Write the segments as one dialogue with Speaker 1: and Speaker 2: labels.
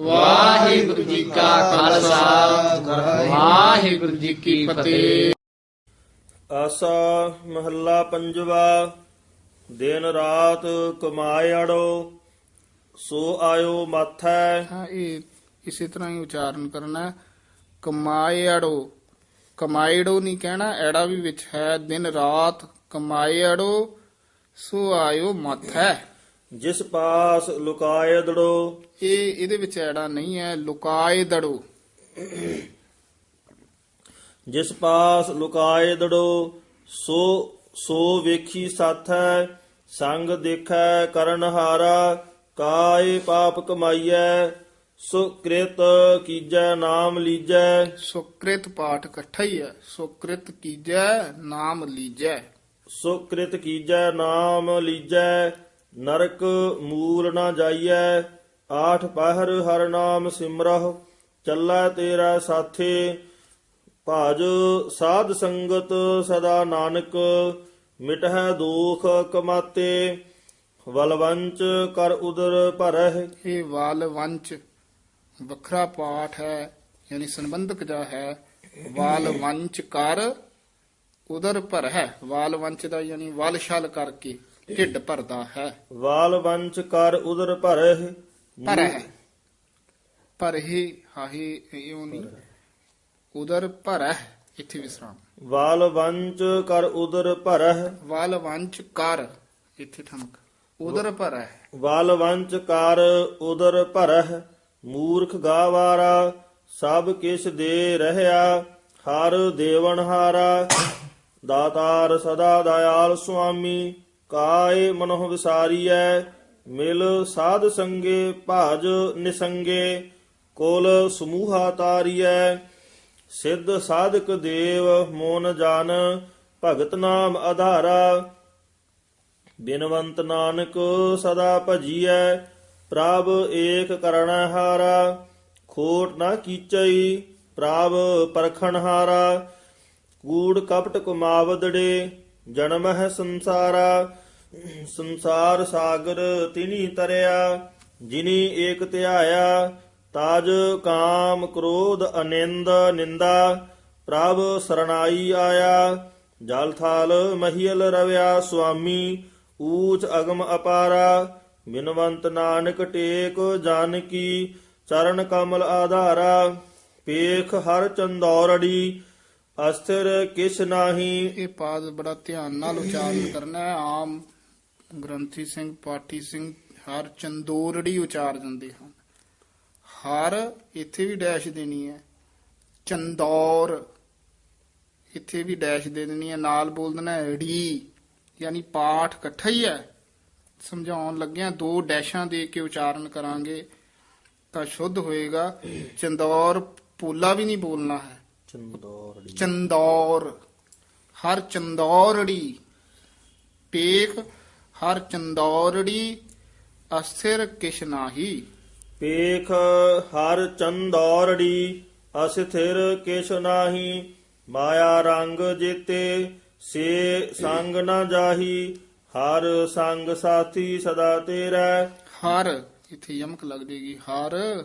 Speaker 1: ਵਾਹਿਗੁਰੂ ਜੀ ਕਾ ਖਾਲਸਾ। ਵਾਹਿਗੁਰੂ ਜੀ ਕੀ ਫਤਿਹ।
Speaker 2: ਆਸਾ ਮਹੱਲਾ ਪੰਜਵਾ ਦਿਨ ਰਾਤ ਕਮਾਇੜੋ ਸੋ ਆਇਓ ਮਾਥੈ।
Speaker 1: ਹਾਂ ਇਹ ਇਸੇ ਤਰ੍ਹਾਂ ਹੀ ਉਚਾਰਨ ਕਰਨਾ ਹੈ। ਕਮਾਇੜੋ ਕਮਾਇੜੋ ਨਹੀਂ ਕਹਿਣਾ ਐੜਾ ਵੀ ਵਿੱਚ ਹੈ। ਦਿਨ ਰਾਤ ਕਮਾਇੜੋ ਸੋ ਆਇਓ ਮੱਥੈ।
Speaker 2: ਜਿਸ ਪਾਸ ਲੁਕਾਏ ਦੜੋ।
Speaker 1: ਇਹ ਇਹਦੇ ਵਿੱਚ ਐੜਾ ਨਹੀਂ ਹੈ ਲੁਕਾਏ ਦੜੋ।
Speaker 2: ਜਿਸ ਪਾਸ ਲੁਕਾਏ ਦੜੋ ਸੋ ਸੋ ਵੇਖੀ ਸਾਥੈ ਸੰਗ ਦੇਖੈ ਕਰਨ ਹਾਰਾ ਕਾਇ ਪਾਪ ਕਮਾਈਐ ਸੁਕ੍ਰਿਤ ਕੀਜੈ ਨਾਮ ਲੀਜੈ।
Speaker 1: ਸੁਕ੍ਰਿਤ ਪਾਠ ਇਕੱਠਾ ਹੀ ਹੈ ਸੁਕ੍ਰਿਤ ਕੀਜੈ ਨਾਮ ਲੀਜੈ।
Speaker 2: ਸੁਕ੍ਰਿਤ ਕੀਜੈ ਨਾਮ ਲੀਜੈ ਨਰਕ ਮੂਲ ਨਾ ਜਾਈਐ, ਆਠ ਪਹਿਰ ਹਰ ਨਾਮ ਸਿਮਰਹੁ, ਚੱਲੈ ਤੇਰਾ ਸਾਥੇ, ਭਾਜ ਸਾਧ ਸੰਗਤ ਸਦਾ ਨਾਨਕ, ਮਿਟਹਿ ਦੁਖ ਕਮਾਤੇ, ਵਲਵੰਚ ਕਰ ਉਦਰ ਭਰਹਿ।
Speaker 1: ਇਹ ਵਾਲ ਵੰਚ ਵੱਖਰਾ ਪਾਠ ਹੈ, ਯਾਨੀ ਸੰਬੰਧਕ ਜਾ ਹੈ, ਵਲਵੰਚ ਕਰ ਉਦਰ ਭਰ ਹੈ ਵਾਲ ਦਾ ਯਾਨੀ ਵਲ ਛਲ ਕਰਕੇ। ਢਿੱਡ ਭਰਦਾ ਹੈ।
Speaker 2: ਵਾਲਵੰਚ ਕਰ ਉਦਰ ਭਰਹਿ।
Speaker 1: ਭਰ ਹੈ ਪਰ ਹੀ ਹਾਹੀ ਇਉਂ ਨਹੀਂ। ਉਦਰ ਭਰ ਹੈ ਇੱਥੇ ਵਿਸਰਾਮ।
Speaker 2: ਵਾਲਵੰਚ ਕਰ ਉਦਰ ਭਰਹਿ।
Speaker 1: ਵਾਲ ਵੰਚ ਕਰ ਇੱਥੇ ਠਮਕ। ਉਦਰ ਭਰ ਹੈ
Speaker 2: ਵਾਲਵੰਚ ਕਰ ਉਦਰ ਭਰਹਿ। ਮੂਰਖ ਗਾਵਾਰਾ ਸਭ ਕਿਛ ਦੇ ਰਹਿਆ। ਹਰ ਦੇਵਨ ਹਾਰਾ। ਦਾਤਾਰ ਸਦਾ ਦਇਆਲ ਸੁਆਮੀ। ਕਾਏ ਮਨੋਹ ਵਿਸਾਰੀਐ, ਮਿਲ ਸਾਧ ਸੰਗੇ, ਭਾਜ ਨਿਸੰਗੇ, ਕੁਲ ਸਮੂਹਾ ਤਾਰੀਐ। ਸਿੱਧ ਸਾਧਕ ਦੇਵ ਮੋਨ ਜਨ, ਭਗਤ ਨਾਮ ਆਧਾਰਾ। ਬਿਨਵੰਤ ਨਾਨਕ ਸਦਾ ਭਜੀਐ, ਪ੍ਰਭ ਏਕ ਕਰਣਾ ਹਾਰਾ। ਖੋਟ ਨਾ ਕੀਚਈ, ਪ੍ਰਭ ਪਰਖਣ ਹਾਰਾ। ਕੂੜ ਕਪਟ ਕੁਮਾਵਦੜੇ ਜਨਮ ਹੈ ਸੰਸਾਰਾ, ਸੰਸਾਰ ਸਾਗਰ ਤਿਨੀ ਤਰਿਆ, ਜਿਨੀ ਏਕ ਧਿਆਇਆ, ਤਾਜ ਕਾਮ ਕ੍ਰੋਧ ਅਨਿੰਦ ਨਿੰਦਾ, ਪ੍ਰਭ ਸਰਣਾਈ ਆਇਆ, ਜਲ ਥਾਲ ਮਹੀਲ ਰਵਿਆ ਸੁਆਮੀ, ਊਚ ਅਗਮ ਅਪਾਰਾ ਬਿਨਵੰਤ ਨਾਨਕ ਟੇਕ ਜਨ ਚਰਨ ਕਮਲ ਆਧਾਰਾ, ਪੇਖ ਹਰ ਚੰਦੌਰੜੀ ਅਸਥਿਰ ਕਿਛ ਨਾਹੀ?
Speaker 1: ਇਹ ਪਾਦ ਬੜਾ ਧਿਆਨ ਨਾਲ ਉਚਾਰਨ ਕਰਨਾ ਹੈ। ਆਮ ਗ੍ਰੰਥੀ ਸਿੰਘ, ਪਾਠੀ ਸਿੰਘ ਹਰ ਚੰਦੋਰੜੀ ਉਚਾਰ ਦਿੰਦੇ ਹਨ। ਹਰ ਇੱਥੇ ਵੀ ਡੈਸ਼ ਦੇਣੀ ਹੈ। ਚੰਦੌਰ ਇੱਥੇ ਵੀ ਡੈਸ਼ ਦੇ ਦੇਣੀ ਹੈ। ਨਾਲ ਬੋਲ ਦੇਣਾ ਹੈ ੜੀ, ਯਾਨੀ ਪਾਠ ਇਕੱਠਾ ਹੀ ਹੈ। ਸਮਝਾਉਣ ਲੱਗਿਆ ਦੋ ਡੈਸ਼ਾਂ ਦੇ ਕੇ ਉਚਾਰਨ ਕਰਾਂਗੇ ਤਾਂ ਸ਼ੁੱਧ ਹੋਏਗਾ। ਚੰਦੌਰ ਪੋਲਾ ਵੀ ਨਹੀਂ ਬੋਲਣਾ ਹੈ।
Speaker 2: ਚੰਦੌਰੜੀ।
Speaker 1: ਚੰਦੌਰ ਹਰ ਚੰਦੌਰੜੀ। ਪੇਖ ਹਰ ਚੰਦੌਰੜੀ ਅਸਥਿਰ ਕਿਛ ਨਾਹੀ।
Speaker 2: ਪੇਖ ਹਰ ਚੰਦੌਰੜੀ ਅਸਥਿਰ ਕਿਛ ਨਾਹੀ। ਮਾਇਆ ਰੰਗ ਜੀਤੇ ਸੇ ਸੰਗ ਨਾ ਜਾਹੀ। ਹਰ ਸੰਗ ਸਾਥੀ ਸਦਾ ਤੇਰਾ।
Speaker 1: ਹਰ ਇੱਥੇ ਯਮਕ ਲੱਗ ਜੇਗੀ ਹਰ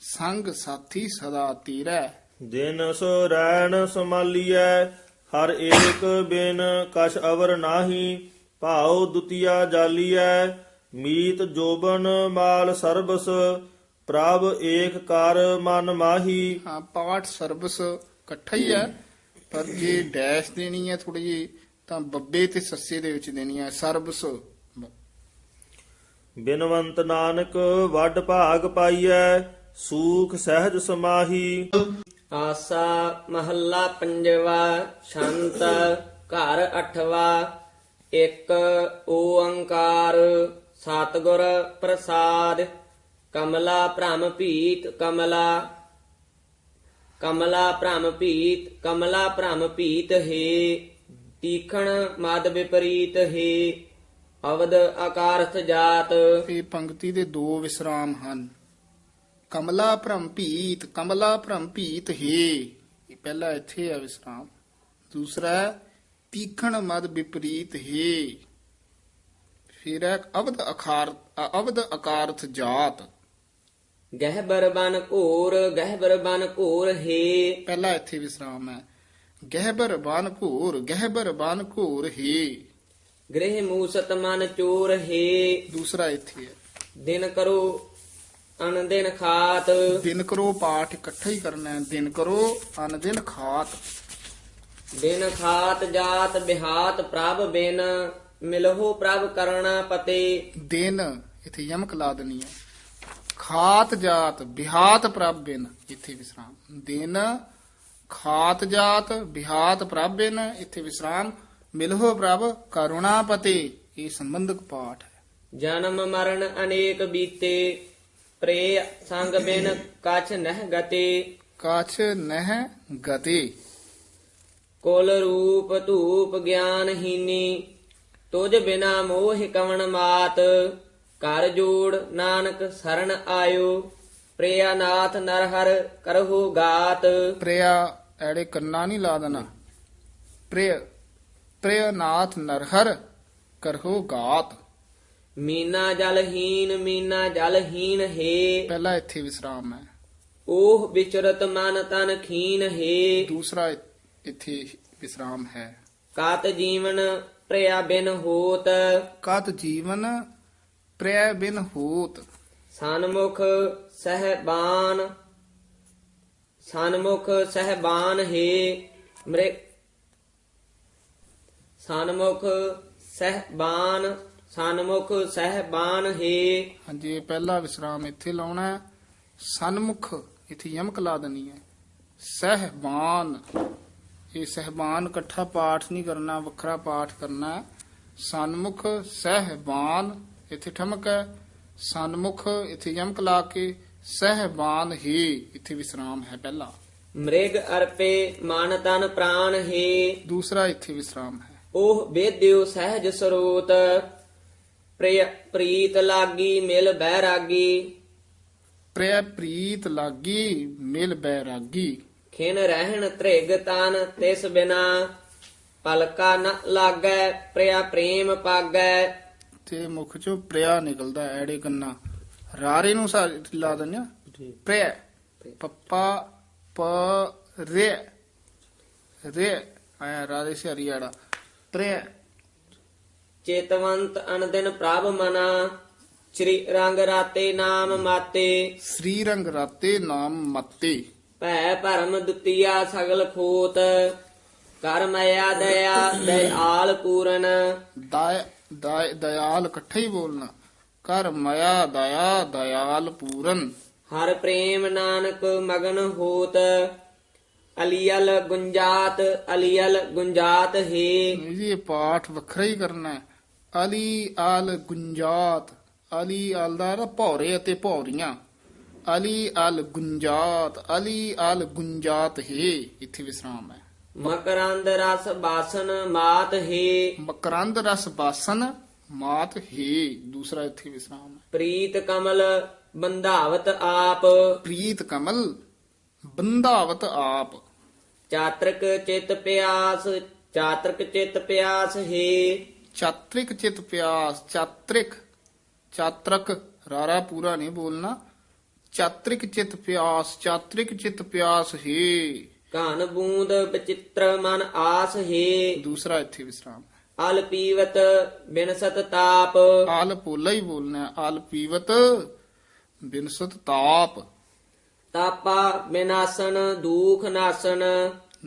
Speaker 1: ਸੰਗ ਸਾਥੀ ਸਦਾ ਤੀਰੈ।
Speaker 2: ਦਿਨ ਸੋ ਰੈਣ ਸਮਾਲੀਐ ਹਰ ਏਕ ਬਿਨ ਕਛ ਅਵਰ ਨਾਹੀ ਭਾਉ ਦੁਤੀਆ ਜਾਲੀਐ ਮੀਤ ਜੋਬਨ ਮਾਲ ਸਰਬਸ ਪ੍ਰਭ ਏਕ ਕਰ ਮਨ ਮਾਹੀ।
Speaker 1: ਹਾਂ ਪਾਠ ਸਰਬਸ ਇਕੱਠਾ ਹੀ ਹੈ ਪਰ ਜੇ ਡੈਸ਼ ਦੇਣੀ ਹੈ ਥੋੜੀ ਜੀ ਤਾਂ ਬੱਬੇ ਤੇ ਸੱਸੇ ਦੇ ਵਿੱਚ ਦੇਣੀ ਹੈ ਸਰਬਸ।
Speaker 2: ਬਿਨਵੰਤ ਨਾਨਕ ਵੱਡ ਭਾਗ ਪਾਈਐ ਸੂਖ ਸਹਿਜ ਸਮਾਹੀ।
Speaker 3: ਆਸਾ ਮਹੱਲਾ ਪੰਜਵਾ, ਸ਼ੰਤ ਘਰ ਅਠਵਾ, ਇੱਕ ਓੰਕਾਰ, ਸਤਿਗੁਰ ਪ੍ਰਸਾਦ, ਕਮਲਾ ਭ੍ਰਮ ਭੀਤ ਕਮਲਾ ਕਮਲਾ ਭ੍ਰਮ ਭੀਤ, ਕਮਲਾ ਭ੍ਰਮ ਭੀਤ ਹੈ, ਤੀਖਣ ਮਦ ਵਿਪਰੀਤ ਹੈ ਅਵਦ ਆਕਾਰਥ ਜਾਤ।
Speaker 1: ਇਹ ਪੰਕਤੀ ਦੇ ਦੋ ਵਿਸਰਾਮ ਹਨ। ਕਮਲਾ ਭ੍ਰਮਪੀਤ ਕਮਲਾ ਭ੍ਰਮਪੀਤ ਹੈ। ਇਹ ਪਹਿਲਾ ਇੱਥੇ ਹੈ ਵਿਸਰਾਮ। ਦੂਸਰਾ ਤੀਖਣ ਮਦ ਵਿਪਰੀਤ ਹੈ। ਫਿਰ ਹੈ ਅਵਧ ਅਖਾਰ ਅਵਧ ਆਕਾਰਥ ਜਾਤ।
Speaker 3: ਗਹਿਬਰ ਬਨ ਘੋਰ ਗਹਿਬਰ ਬਨ ਘੋਰ ਹੈ।
Speaker 1: ਪਹਿਲਾ ਇੱਥੇ ਵਿਸਰਾਮ ਹੈ। ਗਹਿਬਰ ਬਾਨ ਘੂਰ ਗਹਿਬਰ ਬਾਨ ਘੂਰ ਹੀ।
Speaker 3: ਗ੍ਰਹਿ ਮੂਸਤ ਮਨ ਚੋਰ ਹੈ।
Speaker 1: ਦੂਸਰਾ ਇੱਥੇ ਹੈ।
Speaker 3: ਦਿਨ ਕਰੋ ਅਨ ਦਿਨ ਖਾਤ।
Speaker 1: ਦਿਨ ਕਰੋ ਪਾਠ ਇਕੱਠਾ ਹੀ ਕਰਨਾ ਹੈ। ਦਿਨ ਕਰੋ ਅਨ ਦਿਨ ਖਾਤ।
Speaker 3: ਦਿਨ ਖਾਤ ਜਾਤ ਬਿਹਾਤ ਪ੍ਰਭ ਬਿਨ ਮਿਲਹੁ ਪ੍ਰਭ ਕਰਣਾ ਪਤੇ।
Speaker 1: ਦਿਨ ਇੱਥੇ ਯਮਕ ਲਾ ਦੇਣੀ ਹੈ। ਖਾਤ ਜਾਤ ਬਿਹਾਤ ਪ੍ਰਭ ਬਿਨ ਇੱਥੇ ਵਿਸਰਾਮ। ਦਿਨ ਖਾਤ ਜਾਤ ਬਿਹਾਤ ਪ੍ਰਭ ਬਿਨ ਇੱਥੇ ਵਿਸਰਾਮ। ਮਿਲਹੁ ਪ੍ਰਭ ਕਰੁਣਾਪਤੇ ਇਹ ਸੰਬੰਧਕ ਪਾਠ ਹੈ।
Speaker 3: ਜਨਮ ਮਰਨ ਅਨੇਕ ਬੀਤੇ। ਪ੍ਰੇ ਸੰਗ ਬਿਨ ਕਛ ਨਹਿ ਗਤੇ।
Speaker 1: ਕਾਛ ਨਹਿ ਗਤੇ।
Speaker 3: ਕੁਲ ਰੂਪ ਧੂਪ ਗਿਆਨਹੀਨੀ ਤੁਝ ਬਿਨਾ ਮੋਹ ਕਵਣ ਮਾਤ। ਕਰ ਜੋੜ ਨਾਨਕ ਸਰਣ ਆਇਓ ਪ੍ਰਿਆ ਨਾਥ ਨਰਹਰ ਕਰਹੁ ਗਾਤ।
Speaker 1: ਪ੍ਰਿਆ ਐੜੇ ਕੰਨਾ ਨਹੀਂ ਲਾ ਦੇਣਾ। ਪ੍ਰਿਯ ਪ੍ਰਿਯ ਨਾਥ ਨਰਹਰ ਕਰਹੋ ਗਾਤ।
Speaker 3: ਮੀਨਾ ਜਲਹੀਨ ਮੀਨਾ ਜਲਹੀਨ ਹੈ।
Speaker 1: ਪਹਿਲਾ ਇੱਥੇ ਵਿਸਰਾਮ ਹੈ।
Speaker 3: ਓਹ ਵਿਚਰਤ ਮਨ ਤਨ ਖੀਨ ਹੈ।
Speaker 1: ਦੂਸਰਾ ਇੱਥੇ ਵਿਸਰਾਮ ਹੈ।
Speaker 3: ਕਾਤ ਜੀਵਨ ਪ੍ਰਿਆ ਬਿਨ ਹੋਤ।
Speaker 1: ਕਤ ਜੀਵਨ ਪ੍ਰਿਯ ਬਿਨ ਹੋਤ।
Speaker 3: ਸਨਮੁਖ ਸਹਿਬਾਨ। ਸਨਮੁਖ ਸਹਿਬਾਨ ਹੈ। ਮ੍ਰਿ ਸਨਮੁਖ ਸਹਿਬਾਨ। ਸਨਮੁਖ ਸਹਿਬਾਨ ਹੈ।
Speaker 1: ਹਾਂਜੀ ਇਹ ਪਹਿਲਾ ਵਿਸਰਾਮ ਇੱਥੇ ਲਾਉਣਾ ਹੈ। ਸਨਮੁਖ ਇੱਥੇ ਯਮਕ ਲਾ ਦੇਣੀ ਹੈ। ਸਹਿਬਾਨ। ਇਹ ਸਹਿਬਾਨ ਇਕੱਠਾ ਪਾਠ ਨਹੀਂ ਕਰਨਾ ਵੱਖਰਾ ਪਾਠ ਕਰਨਾ ਹੈ। ਸਨਮੁਖ ਸਹਿਬਾਨ ਇੱਥੇ ਠਮਕ ਹੈ। ਸਨਮੁਖ ਇੱਥੇ ਯਮਕ ਲਾ ਕੇ ਸਹਿਬਾਨ ਹੀ ਇੱਥੇ ਵਿਸਰਾਮ ਹੈ ਪਹਿਲਾ।
Speaker 3: ਮ੍ਰਿਗ ਅਰਪੇ ਮਨ ਤਨ ਪ੍ਰਾਨ ਹੈ।
Speaker 1: ਦੂਸਰਾ ਇੱਥੇ ਵਿਸਰਾਮ ਹੈ।
Speaker 3: ਉਹ ਵੇਦਿਓ ਸਹਿਜ ਸਰੋਤ। ਪ੍ਰਿਯ ਪ੍ਰੀਤ ਲਾਗੀ ਮਿਲ ਬੈਰਾਗੀ।
Speaker 1: ਪ੍ਰਿਯ ਪ੍ਰੀਤ ਲਾਗੀ ਮਿਲ ਬੈਰਾਗੀ।
Speaker 3: ਖਿਨ ਰਹਿਣ ਤ੍ਰਿਗ ਤਨ ਤਿਸ ਬਿਨਾ। ਪਲਕਾ ਨ ਲਾਗੈ ਪ੍ਰਿਆ ਪ੍ਰੇਮ ਪਾਗੈ।
Speaker 1: ਤੇ ਮੁਖ ਚੋਂ ਪ੍ਰਿਆ ਨਿਕਲਦਾ ਹੈ, ਐੜੇ ਕੰਨਾ। ਰਾਰੇ ਨੂੰ ਸਾ ਲਾ ਦਿੰਦੇ ਆ। ਪ੍ਰਿਆ ਪੱਪਾ ਪ ਰੇ ਰੇ ਆਇਆ ਰਾਰੇ ਸੇ ਹਰੀਆੜਾ ਪ੍ਰਿਆ
Speaker 3: ਚੇਤਵੰਤ ਅਨਦਿਨ ਪ੍ਰਭ ਮਨਾ। ਸ੍ਰੀ ਰੰਗ ਰਾਤੇ ਨਾਮ ਮਾਤੇ।
Speaker 1: ਸ੍ਰੀ ਰੰਗ ਰਾਤੇ ਨਾਮ ਮਤੇ।
Speaker 3: ਭੈ ਭਰਮ ਦੁਤੀਆ ਸਗਲ ਖੋਤ। ਕਰ ਮਇਆ ਦਇਆ ਦਇਆਲ ਪੂਰਨ।
Speaker 1: ਦਇ ਦਇ- ਦਇਆਲ ਇਕੱਠਾ ਹੀ ਬੋਲਣਾ। ਕਰ ਮਇਆ ਦਇਆ ਦਇਆਲ ਪੂਰਨ।
Speaker 3: ਹਰ ਪ੍ਰੇਮ ਨਾਨਕ ਮਗਨ ਹੋਤ। ਅਲੀਅਲ ਗੁੰਜਾਤ ਅਲੀਅਲ ਗੁੰਜਾਤ ਹੈ।
Speaker 1: ਇਹ ਪਾਠ ਵੱਖਰਾ ਹੀ ਕਰਨਾ ਹੈ। ਅਲੀ ਆਲ ਗੁੰਜਾਤ ਅਲੀ ਆਲ ਦਾ ਭੌਰੇ ਅਤੇ ਭੌਰੀਆਂ। ਅਲੀ ਆਲ ਗੁੰਜਾਤ ਅਲੀ ਆਲ ਗੁੰਜਾਤ ਹੈ ਇੱਥੇ ਵਿਸਰਾਮ ਹੈ।
Speaker 3: ਮਕਰੰਦ ਰਸ ਬਾਸਨ ਮਾਤ ਹੈ।
Speaker 1: ਮਕਰੰਦ ਰਸ ਬਾਸਨ ਮਾਤ ਹੈ ਦੂਸਰਾ ਇੱਥੇ ਵਿਸਰਾਮ ਹੈ।
Speaker 3: ਪ੍ਰੀਤ ਕਮਲ ਬੰਧਾਵਤ ਆਪ।
Speaker 1: ਪ੍ਰੀਤ ਕਮਲ ਬੰਧਾਵਤ ਆਪ।
Speaker 3: ਚਾਤ੍ਰਿਕ ਚਿਤ ਪਿਆਸ ਚਾਤ੍ਰਿਕ ਚਿਤ ਪਿਆਸ ਹੈ।
Speaker 1: ਚਾਤ੍ਰਿਕ ਚਿਤ ਪਿਆਸ ਚਾਤ੍ਰਿਕ ਚਾਤ੍ਰਕ ਰਾਰਾ ਪੂਰਾ ਨਹੀਂ ਬੋਲਣਾ। ਚਾਤ੍ਰਿਕ ਚਿਤ ਪਿਆਸ ਚਾਤ੍ਰਿਕ ਚਿਤ ਪਿਆਸ ਹੈ।
Speaker 3: ਘਨ ਬੂੰਦ ਬਚਿੱਤਰ ਮਨ ਆਸ ਹੈ।
Speaker 1: ਦੂਸਰਾ ਇੱਥੇ ਵਿਸਰਾਮ
Speaker 3: ਅਲ ਪੀਵਤ ਬਿਨਸਤ ਤਾਪ।
Speaker 1: ਆਲ ਪੋਲਾ ਹੀ ਬੋਲਣਾ ਹੈ। ਆਲ ਪੀਵਤ ਬਿਨਸਤ ਤਾਪ।
Speaker 3: ਤਾਪਾ ਬਿਨਾਸਨ ਦੂਖ ਨਾਸਨ।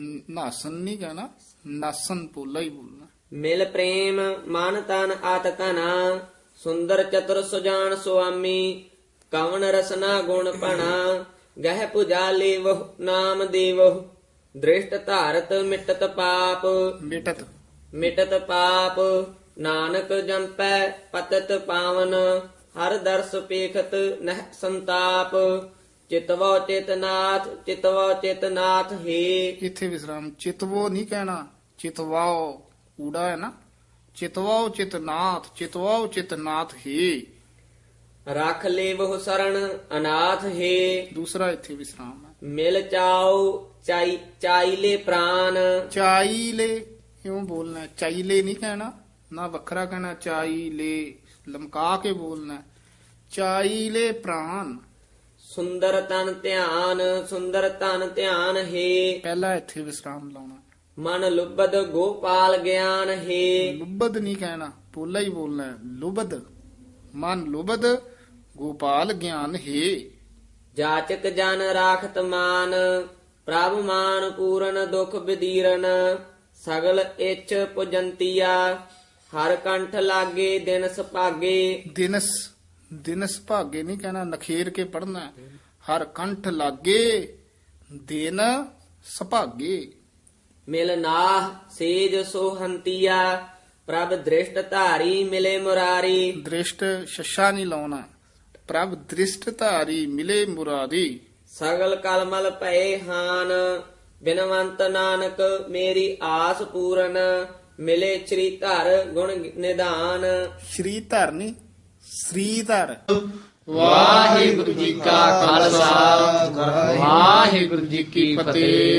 Speaker 1: ਨ- ਨਾਸਨ ਨਹੀਂ ਕਹਿਣਾ। ਨਾਸਨ ਪੋਲਾ ਹੀ ਬੋਲਣਾ।
Speaker 3: ਮਿਲ ਪ੍ਰੇਮ ਮਨ ਤਨ ਆਤ ਕਨਾ ਸੁੰਦਰ ਚਤੁਰ ਸੁਜਾਨ ਸੁਆਮੀ ਕਵਨ ਰਸਨਾ ਗੁਣ ਭਣਾ ਗਹਿ ਪੁਜਾ ਲੇਵਹੁ ਨਾਮ ਦੇਵਹੁ ਦ੍ਰਿਸ਼ਟ ਧਾਰਤ ਮਿਟਤ ਪਾਪ।
Speaker 1: ਮਿਟਤ।
Speaker 3: ਮਿਟਤ ਪਾਪ ਨਾਨਕ ਜੰਪੈ ਪਤਤ ਪਾਵਨ ਹਰ ਦਰਸ ਪੇਖਤ ਨਹਿ ਸੰਤਾਪ। ਚਿਤਵੋ ਚਿਤਨਾਥ ਚਿਤਵੋ ਚਿਤਨਾਥ ਹੈ।
Speaker 1: ਇੱਥੇ ਵਿਸਰਾਮ। ਚਿਤਵੋ ਨਹੀਂ ਕਹਿਣਾ ਚਿਤਵਾਓ। ਊੜਾ ਹੈ ਨਾ ਚਿਤਵਾਓ ਚਿਤਨਾਥ ਚਿਤਵਾਓ ਚਿਤਨਾਥ ਹੀ।
Speaker 3: ਰਖ ਲੇਵਹੁ ਸਰਣ ਅਨਾਥ ਹੈ।
Speaker 1: ਦੂਸਰਾ ਇੱਥੇ ਵਿਸਰਾਮ ਹੈ।
Speaker 3: ਮਿਲ ਚਾਉ ਚਾਈ ਚਾਈਲੇ ਪ੍ਰਾਨ।
Speaker 1: ਚਾਈਲੇ ਕਿਉਂ ਬੋਲਣਾ? ਚਾਈਲੇ ਨਹੀਂ ਕਹਿਣਾ ਨਾ ਵੱਖਰਾ ਕਹਿਣਾ ਚਾਈਲੇ ਲਮਕਾ ਕੇ ਬੋਲਣਾ ਹੈ। ਚਾਈਲੇ ਪ੍ਰਾਨ।
Speaker 3: ਸੁੰਦਰ ਤਨ ਧਿਆਨ ਸੁੰਦਰ ਤਨ ਧਿਆਨ ਹੈ।
Speaker 1: ਪਹਿਲਾ ਇੱਥੇ ਵਿਸਰਾਮ ਲਾਉਣਾ।
Speaker 3: ਮਨ ਲੁਬਦ ਗੋਪਾਲ ਗਿਆਨ ਹੈ।
Speaker 1: ਲੁਬਦ ਨਹੀਂ ਕਹਿਣਾ ਪੋਲਾ ਹੀ ਬੋਲਣਾ ਹੈ। ਲੁਬਦ ਮਨ ਲੁਬਦ ਗੋਪਾਲ ਗਿਆਨ ਹੈ।
Speaker 3: ਜਾਚਕ ਜਨ ਰਾਖਤ ਮਾਨ ਪ੍ਰਭ ਮਾਨ ਪੂਰਨ ਦੁਖ ਬਿਦੀਰਨ ਸਗਲ ਇੱਛ ਪੁਜੰਤੀਆ ਹਰ ਕੰਠ ਲਾਗੇ ਦਿਨ ਸੁਭਾਗੇ
Speaker 1: ਦਿਨਸ ਦਿਨਸ ਭਾਗੇ ਨਹੀਂ ਕਹਿਣਾ ਨਖੇਰ ਕੇ ਪੜਨਾ ਹਰ ਕੰਠ ਲਾਗੇ ਦਿਨ ਸੁਭਾਗੇ।
Speaker 3: ਮਿਲ ਨਾਹ ਸੇਜ ਸੋਹੰਤੀਆ ਪ੍ਰਭ ਦ੍ਰਿਸ਼ਟ ਧਾਰੀ ਮਿਲੇ ਮੁਰਾਰੀ।
Speaker 1: ਦ੍ਰਿਸ਼ਟ ਸ਼ਸ਼ਾ ਨਹੀਂ ਲਾਉਣਾ ਪ੍ਰਭ ਦ੍ਰਿਸ਼ਟ ਧਾਰੀ ਮਿਲੇ ਮੁਰਾਰੀ।
Speaker 3: ਸਗਲ ਕਲਮਲ ਭਏ ਹਾਨ ਬਿਨਵੰਤ ਨਾਨਕ ਮੇਰੀ ਆਸ ਪੂਰਨ ਮਿਲੇ ਸ੍ਰੀ ਧਰ ਗੁਣ ਨਿਧਾਨ।
Speaker 1: ਸ਼੍ਰੀ ਧਰ ਨਹੀਂ ਸ੍ਰੀ ਧਰ।
Speaker 4: ਵਾਹਿਗੁਰੂ ਜੀ ਕਾ ਖਾਲਸਾ ਵਾਹਿਗੁਰੂ ਜੀ ਕੀ ਫਤਿਹ।